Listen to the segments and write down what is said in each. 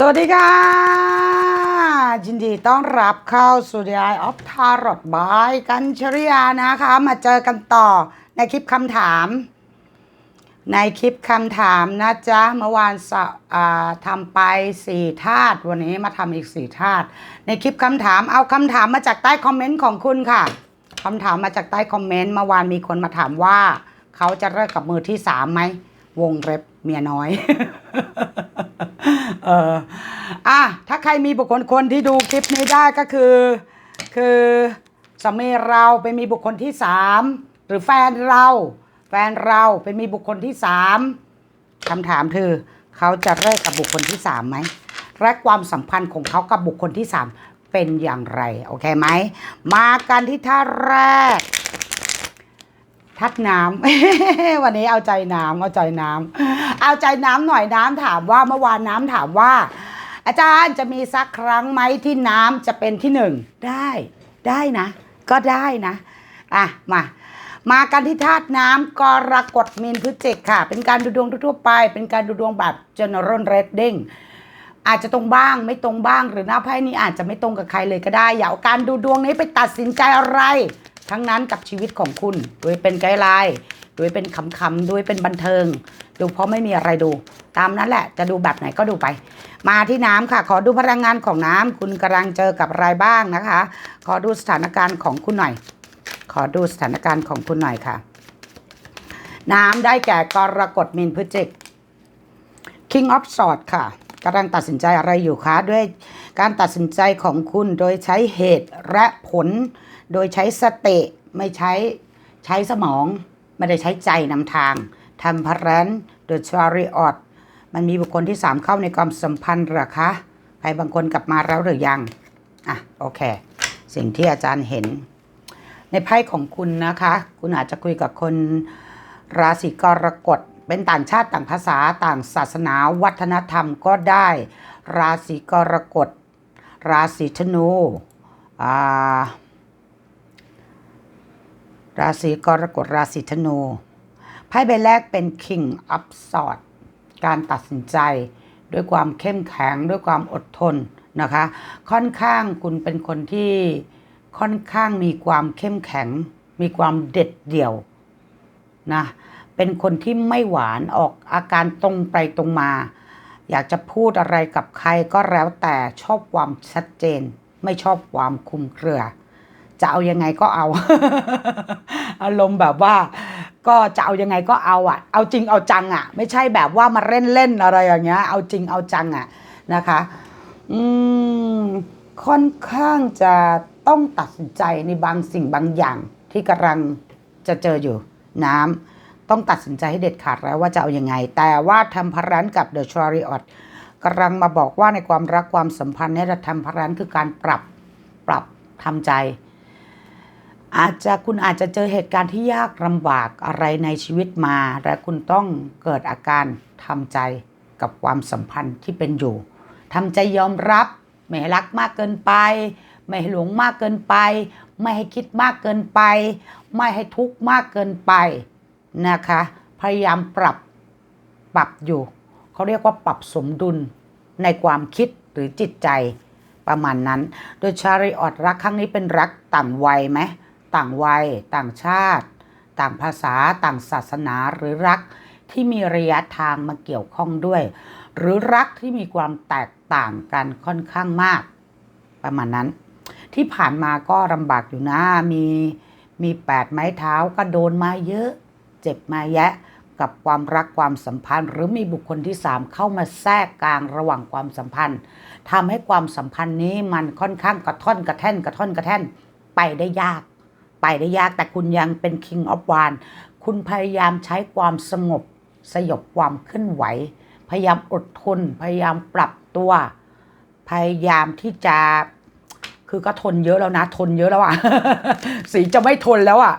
สวัสดีค่ะยินดีต้อนรับเข้าสู่ The Eye of Tarot by กันชริยานะคะ มาเจอกันต่อในคลิปคำถาม ในคลิปคำถามนะจ๊ะ เมื่อวานทำไปสี่ธาตุวันนี้มาทำอีกสี่ธาตุในคลิปคำถามเอาคำถามมาจากใต้คอมเมนต์ของคุณค่ะคำถามมาจากใต้คอมเมนต์เมื่อวานมีคนมาถามว่า เขาจะเลิกกับมือที่สามไหม วงเล็บเมียน้อย เอออะถ้าใครมีบุคคลคนที่ดูคลิปนี้ได้ก็คือ คือสามีเราเป็นมีบุคคลที่สามหรือแฟนเรา แฟนเราเป็นมีบุคคลที่สามคำถามคือเขาจะเลิกกับบุคคลที่สามไหมและความสัมพันธ์ของเขากับบุคคลที่สามเป็นอย่างไร โอเคไหม มากันที่ท่าแรก ทัดน้ำวันนี้เอาใจน้ำเอาใจน้ำเอาใจน้ำหน่อยน้ำถามว่าเมื่อวานน้ำถามว่า อาจารย์จะมีสักครั้งไหมที่น้ำจะเป็นที่หนึ่งได้ได้นะ ก็ได้นะอะมามากันที่ธาตุน้ำกรกฎมีนพฤศจิกค่ะ เป็นการดูดวงทั่วไป เป็นการดูดวงแบบ general reading อาจจะตรงบ้างไม่ตรงบ้างหรือหน้าไพ่นี้อาจจะไม่ตรงกับใครเลยก็ได้อย่าเอาการดูดวงนี้ไปตัดสินใจอะไร ทั้งนั้นกับชีวิตของคุณ โดยเป็นไกด์ไลน์โดยเป็นคำๆโดยเป็นบันเทิง ดูเพราะไม่มีอะไรดู ตามนั้นแหละ จะดูแบบไหนก็ดูไป มาที่น้ำค่ะ ขอดูพลังงานของน้ำคุณกำลังเจอกับอะไรบ้างนะคะ ขอดูสถานการณ์ของคุณหน่อย ขอดูสถานการณ์ของคุณหน่อยค่ะ น้ำได้แก่กรกฎมีนพฤศจิก King of Swords ค่ะกำลังตัดสินใจอะไรอยู่คะด้วยการตัดสินใจของคุณโดยใช้เหตุและผล โดยใช้สติไม่ใช้ใช้สมอง ไม่ได้ใช้ใจนำทางทำพรันเดอะชาริออตมันมีบุคคลที่สามเข้าในความสัมพันธ์หรอคะใครบางคนกลับมาแล้วหรือยัง อะ โอเค สิ่งที่อาจารย์เห็น ในไพ่ของคุณนะคะ คุณอาจจะคุยกับคนราศีกรกฎเป็นต่างชาติต่างภาษาต่างศาสนาวัฒนธรรมก็ได้ ราศีกรกฎ ราศีธนูอ่า ราศีกรกฎราศีธนูไพ่ใบแรกเป็น King of s w o r d การตัดสินใจ ด้วยความเข้มแข็งด้วยความอดทนนะคะ ค่อนข้างคุณเป็นคนที่ค่อนข้างมีความเข้มแข็ง มีความเด็ดเดี่ยวนะเป็นคนที่ไม่หวานออกอาการตรงไปตรงมา อยากจะพูดอะไรกับใครก็แล้วแต่ชอบความชัดเจน ไม่ชอบความคลุมเครือ จะเอายังไงก็เอา อารมณ์แบบว่า ก็จะเอายังไงก็เอาอะ เอาจริงเอาจังอะ ไม่ใช่แบบว่ามาเล่นเล่นๆอะไรอย่างเงี้ย เอาจริงเอาจังอะนะคะ อืมค่อนข้างจะต้องตัดสินใจในบางสิ่งบางอย่างที่กำลังจะเจออยู่น้ำต้องตัดสินใจให้เด็ดขาดแล้วว่าจะเอาอยัางไง แต่ว่าทำพรันกับเดอะช a ริออตกำลังมาบอกว่าในความรักความสัมพันธ์เนี่ยทำพรันคือการปรับปรับทำใจ อาจจะคุณอาจจะเจอเหตุการณ์ที่ยากลำบากอะไรในชีวิตมา และคุณต้องเกิดอาการทำใจกับความสัมพันธ์ที่เป็นอยู่ทำใจยอมรับ ไม่ให้รักมากเกินไป ไม่ให้หลงมากเกินไป ไม่ให้คิดมากเกินไป ไม่ให้ทุกข์มากเกินไปนะคะ พยายามปรับปรับอยู่ เขาเรียกว่าปรับสมดุลในความคิดหรือจิตใจประมาณนั้น โดยชาริออดรักครั้งนี้เป็นรักต่างวัยไหม ต่างวัย ต่างชาติ ต่างภาษา ต่างศาสนาหรือรักที่มีระยะทางมาเกี่ยวข้องด้วย หรือรักที่มีความแตกต่างกันค่อนข้างมาก ประมาณนั้น ที่ผ่านมาก็ลำบากอยู่นะมีมีแปดไม้เท้าก็โดนมาเยอะ เจ็บมาแยะกับความรักความสัมพันธ์ หรือมีบุคคลที่สามเข้ามาแทรกกลางระหว่างความสัมพันธ์ทำให้ความสัมพันธ์นี้มันค่อนข้างกระท่อนกระแท่นกระท่อนกระแท่นไปได้ยาก ไปได้ยากแต่คุณยังเป็น King of w a n คุณพยายามใช้ความสงบ สยบความเคลื่อนไหว พยายามอดทน พยายามปรับตัว พยายามที่จะคือก็ทนเยอะแล้วนะ ทนเยอะแล้วอะสีจะไม่ทนแล้วอะ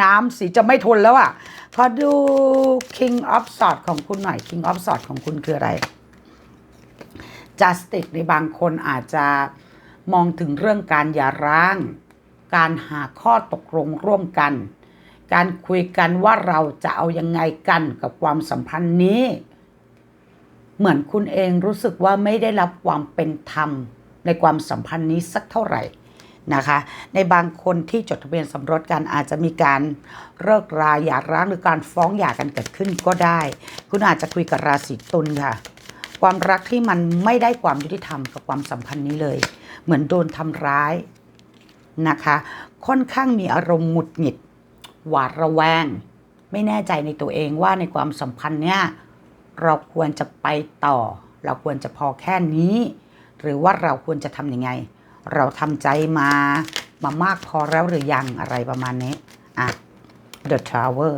น้ำสีจะไม่ทนแล้วอะขอดู King of s w o r d ของคุณหน่อย King of s w o r d ของคุณคืออะไร Justice ในบางคนอาจจะมองถึงเรื่องการหย่าร้าง การหาข้อตกลงร่วมกัน การคุยกันว่าเราจะเอายังไงกันกับความสัมพันธ์นี้ เหมือนคุณเองรู้สึกว่าไม่ได้รับความเป็นธรรมในความสัมพันธ์นี้สักเท่าไหร่นะคะ ในบางคนที่จดทะเบียนสมรสกันอาจจะมีการเลิกราหย่าร้างหรือการฟ้องหย่ากันเกิดขึ้นก็ได้ คุณอาจจะคุยกับราศีตุลค่ะ ความรักที่มันไม่ได้ความยุติธรรมกับความสัมพันธ์นี้เลย เหมือนโดนทำร้าย นะคะ ค่อนข้างมีอารมณ์หงุดหงิด หวาดระแวง ไม่แน่ใจในตัวเองว่าในความสัมพันธ์เนี้ยเราควรจะไปต่อ เราควรจะพอแค่นี้ หรือว่าเราควรจะทำยังไง เราทำใจมามามากพอแล้วหรือยังอะไรประมาณนี้อะ The Traveler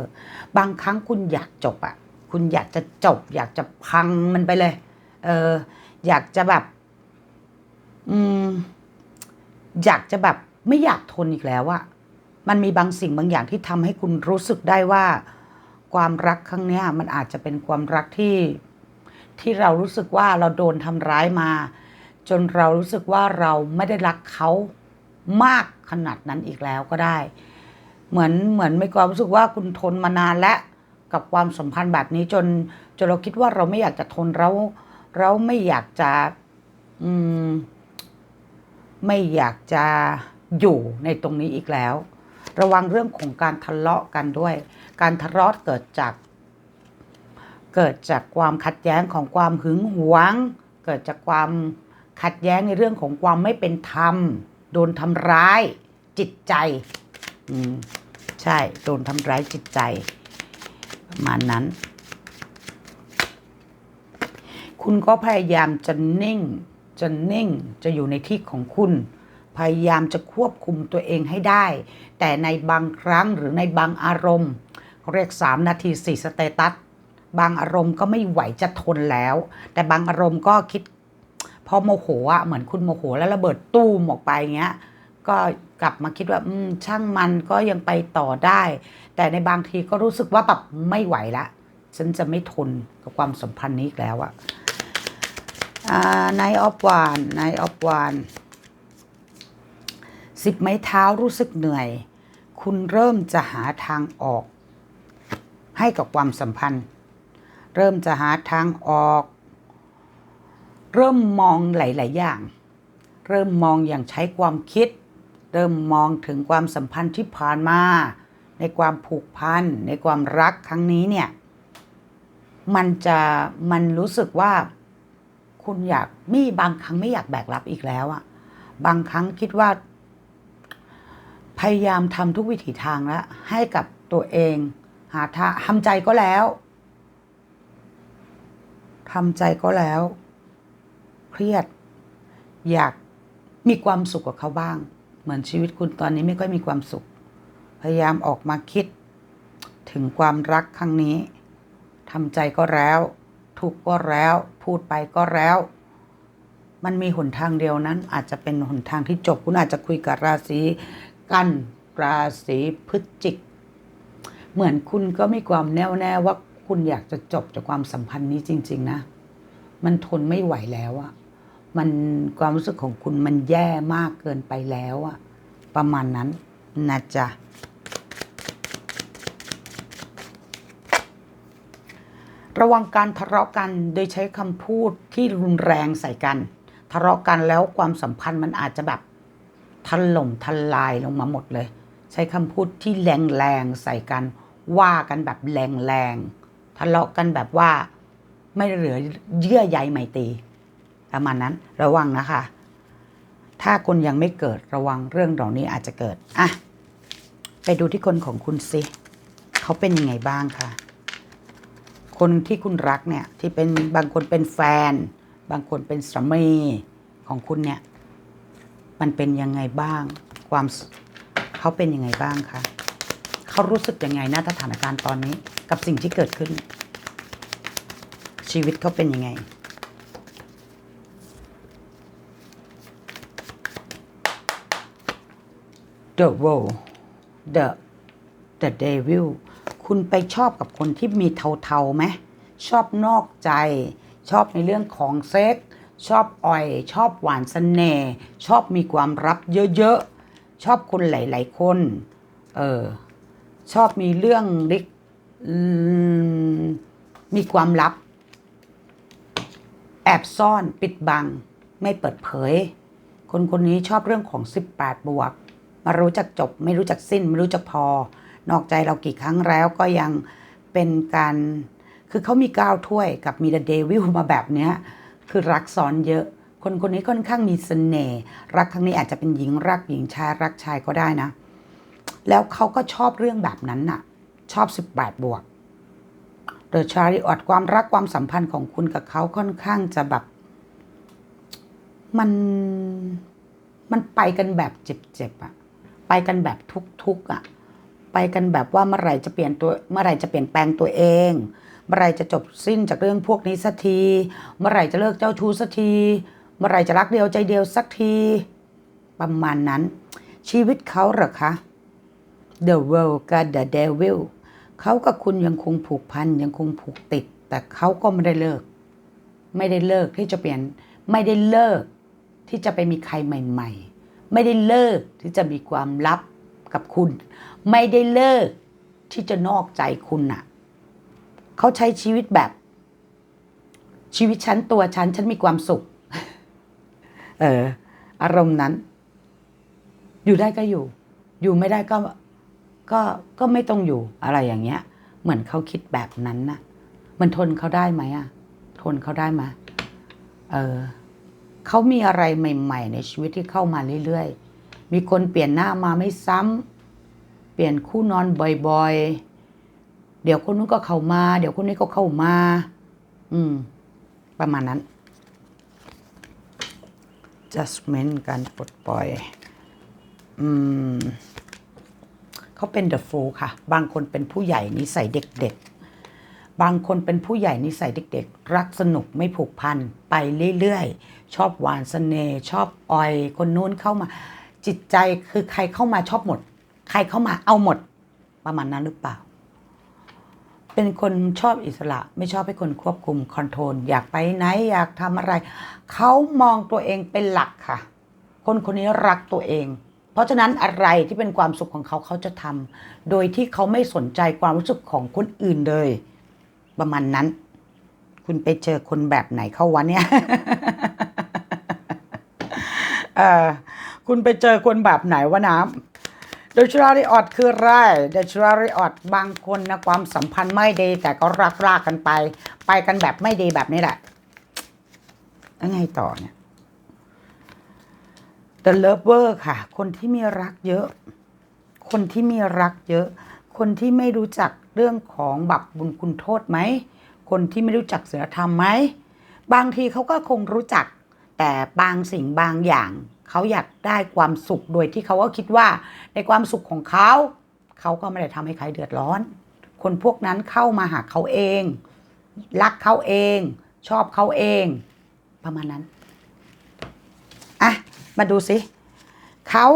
บางครั้งคุณอยากจบอะ คุณอยากจะจบ อยากจะพังมันไปเลย เออ อยากจะแบบ อืม อยากจะแบบ ไม่อยากทนอีกแล้วอะมันมีบางสิ่งบางอย่างที่ทำให้คุณรู้สึกได้ว่า ความรักครั้งเนี้ยมันอาจจะเป็นความรักที่ที่เรารู้สึกว่าเราโดนทำร้ายมา จนเรารู้สึกว่าเราไม่ได้รักเขามากขนาดนั้นอีกแล้วก็ได้ เหมือนเหมือนไมีความรู้สึกว่าคุณทนมานานแล้วกับความสัมพันธ์แบบนี้จนจนเราคิดว่าเราไม่อยากจะทนเราเราไม่อยากจะ อืม ไม่อยากจะ อยู่ในตรงนี้อีกแล้ว ระวังเรื่องของการทะเลาะกันด้วย การทะเลาะเกิดจาก เกิดจากความขัดแย้งของความหึงหวง เกิดจากความขัดแย้งในเรื่องของความไม่เป็นธรรม โดนทำร้ายจิตใจ อืม ใช่ โดนทำร้ายจิตใจ ประมาณนั้น คุณก็พยายามจะนิ่ง จะนิ่ง จะอยู่ในที่ของคุณ พยายามจะควบคุมตัวเองให้ได้ แต่ในบางครั้งหรือในบางอารมณ์เขาเรียก 3 นาที 4 สเตตัส บางอารมณ์ก็ไม่ไหวจะทนแล้ว แต่บางอารมณ์ก็คิด พอโมโหอะเหมือนคุณโมโหแล้วระเบิดตู้มออกไปเงี้ยก็กลับมาคิดว่าอืมช่างมันก็ยังไปต่อได้ แต่ในบางทีก็รู้สึกว่าแบบไม่ไหวละฉันจะไม่ทนกับความสัมพันธ์นี้อีกแล้วอะนายออฟวานนายออฟวาน สิบไม้เท้ารู้สึกเหนื่อย คุณเริ่มจะหาทางออก ให้กับความสัมพันธ์ เริ่มจะหาทางออก เริ่มมองหลาย ๆ อย่าง เริ่มมองอย่างใช้ความคิด เริ่มมองถึงความสัมพันธ์ที่ผ่านมา ในความผูกพัน ในความรักครั้งนี้เนี่ย มันจะมันรู้สึกว่าคุณอยากมีบางครั้งไม่อยากแบกรับอีกแล้วอะบางครั้งคิดว่า พยายามทำทุกวิถีทางแล้วให้กับตัวเอง หาทางทำใจก็แล้วทำใจก็แล้ว เครียด อยากมีความสุขกับเขาบ้าง เหมือนชีวิตคุณตอนนี้ไม่ค่อยมีความสุข พยายามออกมาคิด ถึงความรักครั้งนี้ทำใจก็แล้ว ทุกก็แล้ว พูดไปก็แล้ว มันมีหนทางเดียวนั้น อาจจะเป็นหนทางที่จบ คุณอาจจะคุยกับราศี กันราศีพฤศจิก เหมือนคุณก็มีความแน่วแน่ว่าคุณอยากจะจบจากความสัมพันธ์นี้จริง ๆ นะ มันทนไม่ไหวแล้วอะมันความรู้สึกของคุณมันแย่มากเกินไปแล้วอะประมาณนั้นนะจ๊ะระวังการทะเลาะกันโดยใช้คำพูดที่รุนแรงใส่กัน ทะเลาะกันแล้วความสัมพันธ์มันอาจจะแบบ ถล่มทลายลงมาหมดเลย ใช้คำพูดที่แรงๆใส่กัน ว่ากันแบบแรงๆทะเลาะกันแบบว่าไม่เหลือเยื่อใยไมตรีประมาณนั้นระวังนะคะ ถ้าคุณยังไม่เกิดระวังเรื่องเหล่านี้อาจจะเกิดอะไปดูที่คนของคุณสิเขาเป็นยังไงบ้างคะคนที่คุณรักเนี่ยที่เป็นบางคนเป็นแฟน บางคนเป็นสามีของคุณเนี่ย มันเป็นยังไงบ้าง ความเขาเป็นยังไงบ้างคะเขารู้สึกยังไงณสถานการณ์ตอนนี้ กับสิ่งที่เกิดขึ้น ชีวิตเขาเป็นยังไง The World The The Devil คุณไปชอบกับคนที่มีเทาๆไหมชอบนอกใจ ชอบในเรื่องของเซ็ก ชอบอ่อย ชอบหวานสเสน่ห์ชอบมีความลับเยอะๆ ชอบคนหลายๆคน เออ ชอบมีเรื่องลิกมีความลับ แอบซ่อนปิดบัง ไม่เปิดเผย คนคนนี้ชอบเรื่องของ 18 บวก มารู้จักจบ ไม่รู้จักสิ้น ไม่รู้จักพอ นอกใจเรากี่ครั้งแล้วก็ยังเป็นการ คือเขามีก้าวถ้วยกับมีเดวิลมาแบบเนี้ย คือรักซ้อนเยอะ คนคนนี้ค่อนข้างมีเสน่ห์รักครั้งนี้อาจจะเป็นหญิงรักหญิงชายรักชายก็ได้นะ แล้วเขาก็ชอบเรื่องแบบนั้นน่ะ ชอบ 18 บวกเดอะชาริออดความรักความสัมพันธ์ของคุณกับเขาค่อนข้างจะแบบ มันมันไปกันแบบเจ็บๆอะไปกันแบบทุกๆอะไปกันแบบว่าเมื่อไหร่จะเปลี่ยนตัวเมื่อไหร่จะเปลี่ยนแปลงตัวเอง เมื่อไรจะจบสิ้นจากเรื่องพวกนี้สักที เมื่อไรจะเลิกเจ้าชู้สักที เมื่อไรจะรักเดียวใจเดียวสักที ประมาณนั้น ชีวิตเขาเหรอคะ The world กับ The devil เขากับคุณยังคงผูกพันยังคงผูกติด แต่เขาก็ไม่ได้เลิก ไม่ได้เลิกที่จะเปลี่ยน ไม่ได้เลิกที่จะไปมีใครใหม่ ๆ ไม่ได้เลิกที่จะมีความลับกับคุณ ไม่ได้เลิกที่จะนอกใจคุณน่ะ เขาใช้ชีวิตแบบ ชีวิตฉันตัวฉันฉันมีความสุข เออ อารมณ์นั้น อยู่ได้ก็อยู่ อยู่ไม่ได้ก็ก็ก็ไม่ต้องอยู่อะไรอย่างเงี้ย เหมือนเขาคิดแบบนั้นน่ะ มันทนเขาได้ไหมอะทนเขาได้ไหมเออเขามีอะไรใหม่ ๆ ในชีวิตที่เข้ามาเรื่อยๆ มีคนเปลี่ยนหน้ามาไม่ซ้ำเปลี่ยนคู่นอนบ่อยๆ เดี๋ยวคนนู้นก็เข้ามา เดี๋ยวคนนี้ก็เข้ามา อืม ประมาณนั้น judgment การปลดปล่อย อืมเขาเป็น the fool ค่ะ บางคนเป็นผู้ใหญ่นิสัยเด็ก ๆ บางคนเป็นผู้ใหญ่นิสัยเด็ก ๆ รักสนุกไม่ผูกพัน ไปเรื่อยๆ ชอบหวานเสน่ห์ชอบอ่อย คนนู้นเข้ามา จิตใจคือใครเข้ามาชอบหมด ใครเข้ามาเอาหมด ประมาณนั้นหรือเปล่า เป็นคนชอบอิสระไม่ชอบให้คนควบคุมคอนโทรลอยากไปไหนอยากทำอะไร เขามองตัวเองเป็นหลักค่ะ คนคนนี้รักตัวเอง เพราะฉะนั้นอะไรที่เป็นความสุขของเขาเขาจะทำโดยที่เขาไม่สนใจความรู้สึกของคนอื่นเลย ประมาณนั้น คุณไปเจอคนแบบไหนเข้าวะเนี่ยคุณไปเจอคนแบบไหนวะน้ำ เดชราริออดคืออะไรเดชราริออดบางคนนะความสัมพันธ์ไม่ดีแต่ก็รักรากกันไป ไปกันแบบไม่ดีแบบนี้แหละแล้วไงต่อเนี่ย The Lover ค่ะ คนที่มีรักเยอะ คนที่มีรักเยอะ คนที่ไม่รู้จักเรื่องของบับบุญคุณโทษไหม คนที่ไม่รู้จักศีลธรรมไหม บางทีเขาก็คงรู้จัก แต่บางสิ่งบางอย่าง เขาอยากได้ความสุขโดยที่เขาก็คิดว่าในความสุขของเขา เขาก็ไม่ได้ทำให้ใครเดือดร้อน คนพวกนั้นเข้ามาหาเขาเอง รักเขาเอง ชอบเขาเอง ประมาณนั้นอะมาดูสิเขา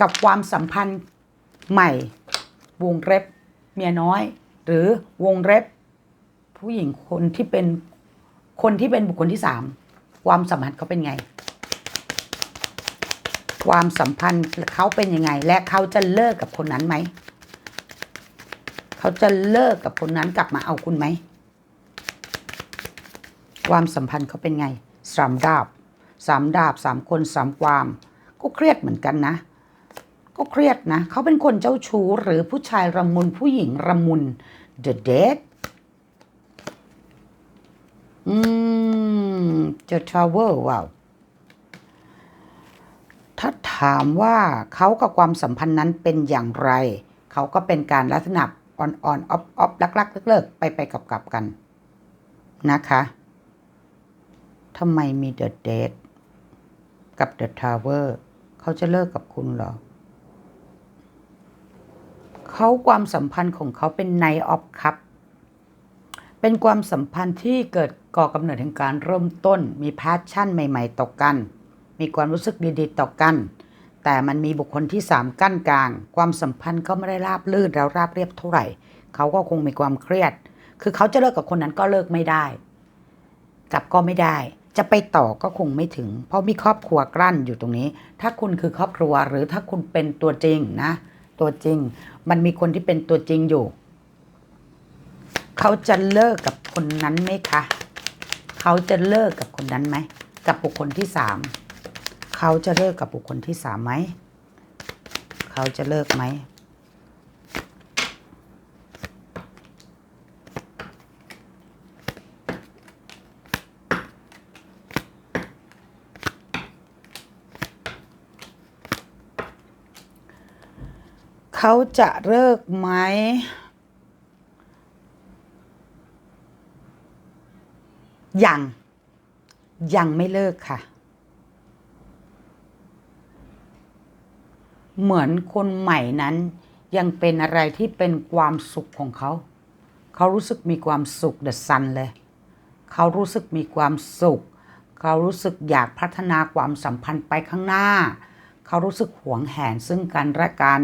กับความสัมพันธ์ใหม่ วงเล็บเมียน้อย หรือวงเล็บผู้หญิงคนที่เป็นคนที่เป็นบุคคลที่สามความสัมพันธ์เขาเป็นไง ความสัมพันธ์เขาเป็นยังไง และเขาจะเลิกกับคนนั้นไหม เขาจะเลิกกับคนนั้นกลับมาเอาคุณไหม ความสัมพันธ์เขาเป็นไงสามดาบสามดาบสามคนสามความ ก็เครียดเหมือนกันนะ ก็เครียดนะ เขาเป็นคนเจ้าชู้หรือผู้ชายระมุนผู้หญิงระมุน The Dead อืม The Tower ว้าว ถ้าถามว่าเขากับความสัมพันธ์นั้นเป็นอย่างไร เขาก็เป็นการลักษณะอ่อนออนออฟออฟลักลักเลิกๆไปไปกลับกับๆกันนะคะทำไมมี The Dead กับ The Tower เขาจะเลิกกับคุณหรอเขาความสัมพันธ์ของเขาเป็น Night of Cup เป็นความสัมพันธ์ที่เกิดก่อกำเนิดแห่งการเริ่มต้น มีแพชชั่นใหม่ ๆต่อกัน มีความรู้สึกดีๆต่อกัน แต่มันมีบุคคลที่สามกั้นกลาง ความสัมพันธ์ก็ไม่ได้ราบลื่นแล้วราบเรียบเท่าไหร่ เขาก็คงมีความเครียด คือเขาจะเลิกกับคนนั้นก็เลิกไม่ได้กลับก็ไม่ได้ จะไปต่อก็คงไม่ถึง เพราะมีครอบครัวกลั้นอยู่ตรงนี้ ถ้าคุณคือครอบครัวหรือถ้าคุณเป็นตัวจริงนะ ตัวจริง มันมีคนที่เป็นตัวจริงอยู่ เขาจะเลิกกับคนนั้นไหมคะ เขาจะเลิกกับคนนั้นไหม กับบุคคลที่สาม เขาจะเลิกกับบุคคลที่สามไหม เขาจะเลิกไหม เขาจะเลิกไหมยังยังไม่เลิกค่ะ เหมือนคนใหม่นั้น ยังเป็นอะไรที่เป็นความสุขของเขา เขารู้สึกมีความสุขเดอะซันเลย เขารู้สึกมีความสุข เขารู้สึกอยากพัฒนาความสัมพันธ์ไปข้างหน้า เขารู้สึกหวงแหนซึ่งกันและกัน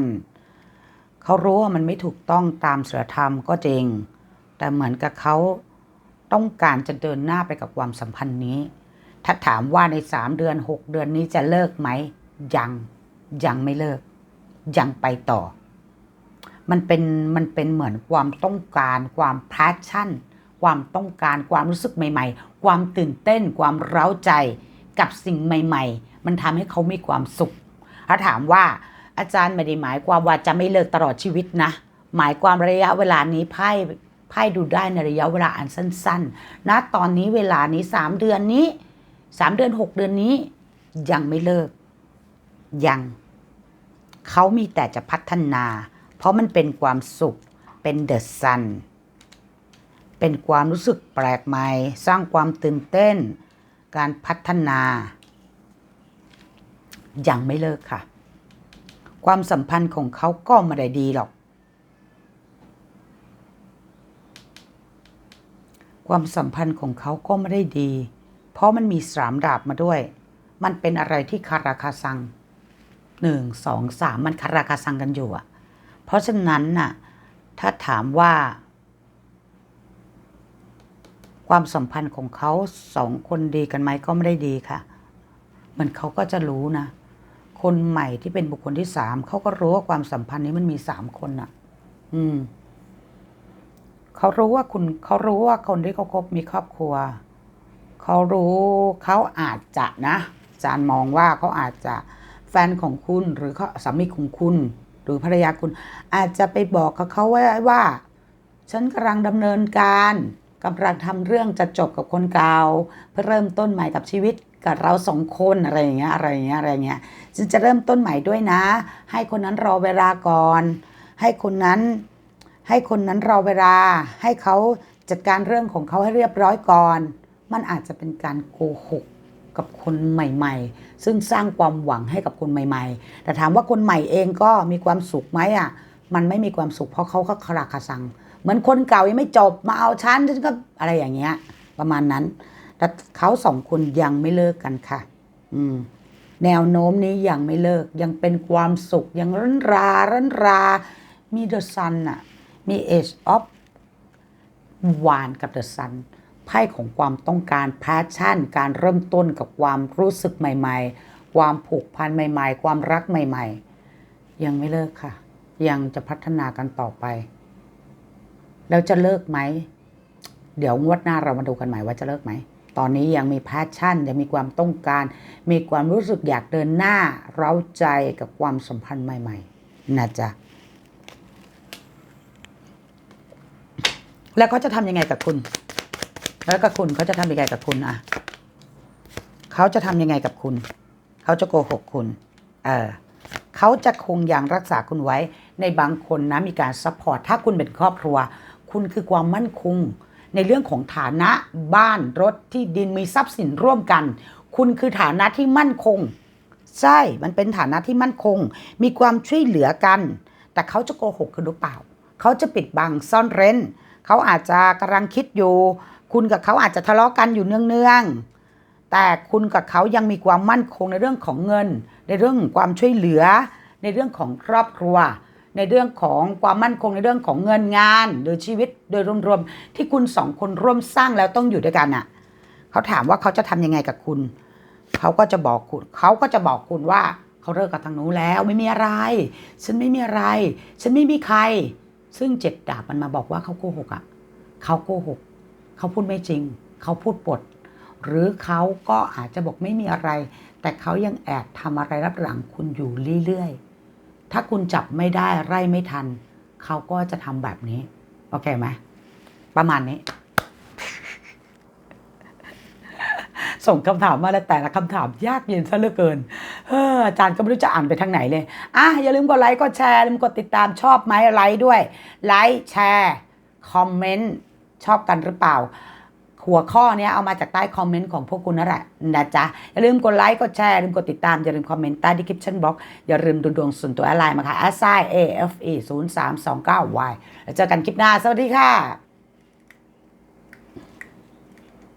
เขารู้ว่ามันไม่ถูกต้องตามศีลธรรมก็จริง แต่เหมือนกับเขาต้องการจะเดินหน้าไปกับความสัมพันธ์นี้ ถ้าถามว่าในสามเดือนหกเดือนนี้จะเลิกไหมยัง ยังไม่เลิก ยังไปต่อ มันเป็นมันเป็นเหมือนความต้องการ ความแพชชั่น ความต้องการความรู้สึกใหม่ ๆ ความตื่นเต้น ความเร้าใจกับสิ่งใหม่ ๆ มันทำให้เขามีความสุขถ้าถามว่าอาจารย์ไม่ได้หมายความว่าจะไม่เลิกตลอดชีวิตนะ หมายความระยะเวลานี้ไพ่ไพ่ดูได้ในระยะเวลาอันสั้นๆณตอนนี้เวลานี้สามเดือนนี้สามเดือนหกเดือนนี้ยังไม่เลิก ยัง เขามีแต่จะพัฒนา เพราะมันเป็นความสุข เป็นเดอะซัน เป็นความรู้สึกแปลกใหม่ สร้างความตื่นเต้น การพัฒนา ยังไม่เลิกค่ะ ความสัมพันธ์ของเขาก็ไม่ได้ดีหรอก ความสัมพันธ์ของเขาก็ไม่ได้ดี เพราะมันมีสามดาบมาด้วย มันเป็นอะไรที่คาราคาซัง หนึ่งสองสามมันคาราคาซังกันอยู่อะเพราะฉะนั้นน่ะถ้าถามว่า ความสัมพันธ์ของเขาสองคนดีกันไหมก็ไม่ได้ดีค่ะ มันเขาก็จะรู้นะ คนใหม่ที่เป็นบุคคลที่สามเขาก็รู้ว่าความสัมพันธ์นี้มันมีสามคนน่ะ อืมเขารู้ว่าคุณเขารู้ว่าคนที่เขาคบมีครอบครัว เขารู้เขาอาจจะนะอาจารย์มองว่าเขาอาจจะ แฟนของคุณหรือเขาสามีของคุณ หรือภรรยาคุณ อาจจะไปบอกกับเขาไว้ว่า ฉันกำลังดำเนินการกำลังทำเรื่องจะจบกับคนเก่าเพื่อเริ่มต้นใหม่กับชีวิตกับเราสองคนอะไรอย่างเงี้ยอะไรอย่างเงี้ยอะไรอย่างเงี้ยฉันจะเริ่มต้นใหม่ด้วยนะ ให้คนนั้นรอเวลาก่อน ให้คนนั้น ให้คนนั้นรอเวลา ให้เขาจัดการเรื่องของเขาให้เรียบร้อยก่อน มันอาจจะเป็นการโกหก กับคนใหม่ ๆ ซึ่งสร้างความหวังให้กับคนใหม่ ๆ แต่ถามว่าคนใหม่เองก็มีความสุขไหมอะ มันไม่มีความสุขเพราะเขาก็คลาคาซัง เหมือนคนเก่ายังไม่จบมาเอาฉันฉันก็อะไรอย่างเงี้ย ประมาณนั้น แต่เขาสองคนยังไม่เลิกกันค่ะ อืมแนวโน้มนี้ยังไม่เลิกยังเป็นความสุขยังรันรารันรา มีเดอะซันอะมี Age of วานกับเดอะซัน ไพ่ของความต้องการแพชชั่น การเริ่มต้นกับความรู้สึกใหม่ ๆ ความผูกพันใหม่ ๆ ความรักใหม่ ๆ ยังไม่เลิกค่ะ ยังจะพัฒนากันต่อไป แล้วจะเลิกไหม เดี๋ยวงวดหน้าเรามาดูกันใหม่ว่าจะเลิกไหม ตอนนี้ยังมีแพชชั่นยังมีความต้องการ มีความรู้สึกอยากเดินหน้า เร้าใจกับความสัมพันธ์ใหม่ ๆนะจ๊ะแล้วเขาจะทำยังไงกับคุณ แล้วกับคุณเขาจะทำยังไงกับคุณอะเขาจะทำยังไงกับคุณ เขาจะโกหกคุณ เออเขาจะคงยังรักษาคุณไว้ ในบางคนนะมีการซัพพอร์ต ถ้าคุณเป็นครอบครัว คุณคือความมั่นคง ในเรื่องของฐานะบ้านรถที่ดินมีทรัพย์สินร่วมกัน คุณคือฐานะที่มั่นคง ใช่ มันเป็นฐานะที่มั่นคง มีความช่วยเหลือกัน แต่เขาจะโกหกคุณหรือเปล่า เขาจะปิดบังซ่อนเร้น เขาอาจจะกำลังคิดอยู่ คุณกับเขาอาจจะทะเลาะกันอยู่เนืองๆ แต่คุณกับเขายังมีความมั่นคงในเรื่องของเงิน ในเรื่องของความช่วยเหลือ ในเรื่องของครอบครัว ในเรื่องของความมั่นคงในเรื่องของเงินงาน หรือชีวิตโดยรวมๆ ที่คุณสองคนร่วมสร้างแล้วต้องอยู่ด้วยกันอะเขาถามว่าเขาจะทำยังไงกับคุณ เขาก็จะบอกคุณเขาก็จะบอกคุณว่าเขาเลิกกับทางนู้นแล้วไม่มีอะไร ฉันไม่มีอะไร ฉันไม่มีใคร ซึ่งเจ็ดดาบมันมาบอกว่าเขาโกหกอะเขาโกหก เขาพูดไม่จริง เขาพูดปด หรือเขาก็อาจจะบอกไม่มีอะไร แต่เขายังแอบทำอะไรรับหลังคุณอยู่เรื่อยๆ ถ้าคุณจับไม่ได้ไล่ไม่ทัน เขาก็จะทำแบบนี้ โอเคไหมประมาณนี้ ส่งคำถามมาแล้วแต่ละคำถามยากเย็นซะเหลือเกินเอออาจารย์ก็ไม่รู้จะอ่านไปทางไหนเลย อะอย่าลืมกดไลค์กดแชร์ลืมกดติดตามชอบไหมไลค์ด้วยไลค์แชร์คอมเมนต์ ชอบกันหรือเปล่า หัวข้อเนี้ยเอามาจากใต้คอมเมนต์ของพวกคุณนั่นแหละนะจ๊ะ อย่าลืมกดไลค์ กดแชร์ อย่าลืมกดติดตาม อย่าลืมคอมเมนต์ใต้ดีคริปชั่นบล็อก อย่าลืมดูดวงส่วนตัวอะไรมาค่ะ a s i a f e 0 3 2 9 y แล้วเจอกันคลิปหน้า สวัสดีค่ะ